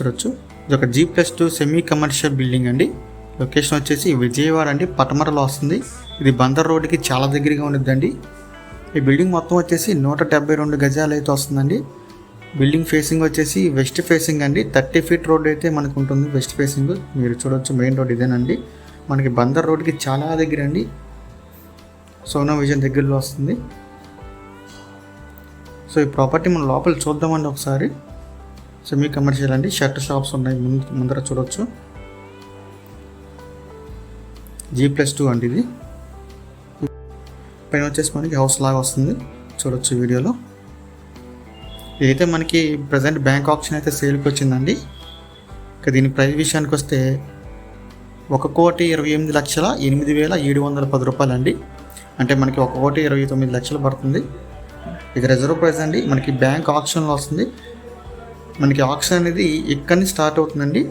చూడొచ్చు ఇది ఒక G plus two semi commercial building అండి. లొకేషన్ వచ్చేసి విజయవాడ అండి. పటమరలో వస్తుంది. ఇది బందర్ రోడ్డుకి చాలా దగ్గరగా ఉండిద్దండి. ఈ బిల్డింగ్ మొత్తం వచ్చేసి నూట డెబ్బై రెండు గజాలు అయితే వస్తుందండి. బిల్డింగ్ ఫేసింగ్ వచ్చేసి వెస్ట్ ఫేసింగ్ అండి. థర్టీ ఫీట్ రోడ్ అయితే మనకు ఉంటుంది వెస్ట్ ఫేసింగ్ మీరు చూడొచ్చు మెయిన్ రోడ్ ఇదేనండి మనకి బందర్ రోడ్కి చాలా దగ్గర అండి. సోనా విజన్ దగ్గరలో వస్తుంది. సో ఈ ప్రాపర్టీ మనం లోపల చూద్దామండి ఒకసారి. సెమీ కమర్షియల్ అండి. షర్ట్ షాప్స్ ఉన్నాయి. ముందు ముందర చూడొచ్చు. జీ ప్లస్ టూ అండి ఇది. పైన వచ్చేసి మనకి హౌస్ లాగా వస్తుంది. చూడొచ్చు వీడియోలో. ఇదైతే మనకి ప్రజెంట్ బ్యాంక్ ఆప్షన్ అయితే సేల్కి వచ్చిందండి. ఇక దీని ప్రైస్ విషయానికి వస్తే ఒక కోటి ఇరవై ఎనిమిది లక్షల ఎనిమిది వేల ఏడు వందల పది రూపాయలు అండి అంటే మనకి ఒక కోటి ఇరవై తొమ్మిది లక్షలు పడుతుంది. ఇది రిజర్వ్ ప్రైస్ అండి. మనకి బ్యాంక్ ఆప్షన్లో వస్తుంది. మనకి ఆక్సిజన్ అనేది ఎక్కడి నుంచి స్టార్ట్ అవుతుందండి?